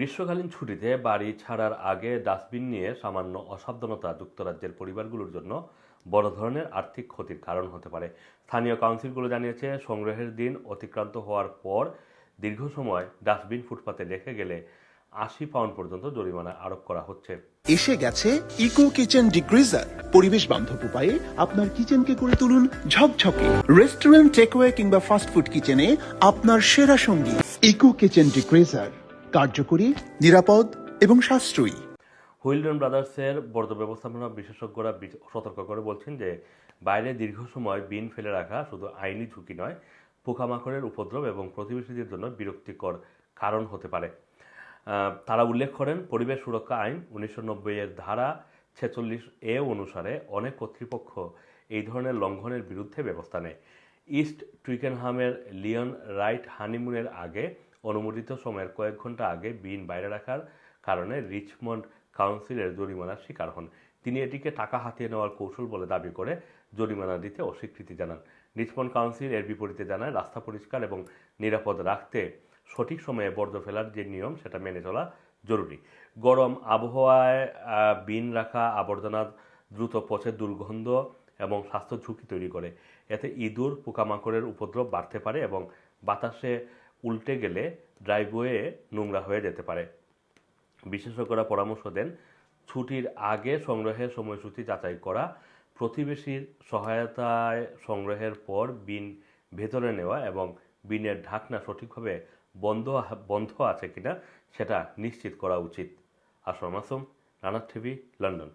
গ্রীষ্মকালীন ছুটিতে বাড়ি ছাড়ার আগে ডাস্টবিন নিয়ে সামান্য অসাবধানতা যুক্তরাজ্যের পরিবারগুলোর জন্য বড় ধরনের আর্থিক ক্ষতির কারণ হতে পারে। স্থানীয় কাউন্সিলগুলো জানিয়েছে, সংগ্রহের দিন অতিক্রান্ত হওয়ার পর দীর্ঘ সময় ডাস্টবিন ফুটপাতে রেখে গেলে আশি পাউন্ড পর্যন্ত জরিমানা আরোপ করা হচ্ছে। এসে গেছে ইকো কিচেন ডিগ্রিজার পরিবেশ বান্ধব উপায়ে আপনার কিচেনকে করে তুলুন ঝকঝকে। রেস্টুরেন্ট, টেকওয়ে কিংবা ফাস্টফুড কিচেনে আপনার সেরা সঙ্গী। ইকো কিচেন ডিগ্রিজার কার্যকরী নিরাপদ এবং সাশ্রয়ী। হুইলডন ব্রাদার্সের বর্জ্য ব্যবস্থাপনা বিশেষজ্ঞরা সতর্ক করে বলছেন যে বাইরে দীর্ঘ সময় বিন ফেলে রাখা শুধু আইনি ঝুঁকি নয় পোকামাকড়ের উপদ্রব এবং প্রতিবেশীদের জন্য বিরক্তিকর কারণ হতে পারে। তারা উল্লেখ করেন পরিবেশ সুরক্ষা আইন উনিশশো নব্বই এর ধারা ছেচল্লিশ এ অনুসারে অনেক কর্তৃপক্ষ এই ধরনের লঙ্ঘনের বিরুদ্ধে ব্যবস্থা নেয়। ইস্ট টুইকেনহামের লিয়ন রাইট হানিমুনের আগে অনুমোদিত সময়ের কয়েক ঘণ্টা আগে বিন বাইরে রাখার কারণে রিচমন্ড কাউন্সিলের জরিমানার শিকার হন। তিনি এটিকে টাকা হাতিয়ে নেওয়ার কৌশল বলে দাবি করে জরিমানা দিতে অস্বীকৃতি জানান। রিচমন্ড কাউন্সিল এর বিপরীতে জানায়, রাস্তা পরিষ্কার এবং নিরাপদ রাখতে সঠিক সময়ে বর্জ্য ফেলার যে নিয়ম, সেটা মেনে চলা জরুরি। গরম আবহাওয়ায় বিন রাখা, আবর্জনা দ্রুত পচে দুর্গন্ধ এবং স্বাস্থ্য ঝুঁকি তৈরি করে। এতে ইঁদুর, পোকামাকড়ের উপদ্রব বাড়তে পারে এবং বাতাসে উল্টে গেলে ড্রাইভওয়ে নোংরা হয়ে যেতে পারে। বিশেষজ্ঞরা পরামর্শ দেন, ছুটির আগে সংগ্রহের সময়সূচি যাচাই করা, প্রতিবেশীর সহায়তায় সংগ্রহের পর বিন ভেতরে নেওয়া এবং বিনের ঢাকনা সঠিকভাবে বন্ধ বন্ধ আছে কিনা সেটা নিশ্চিত করা উচিত। আসর মাসুম, রানার টিভি, লন্ডন।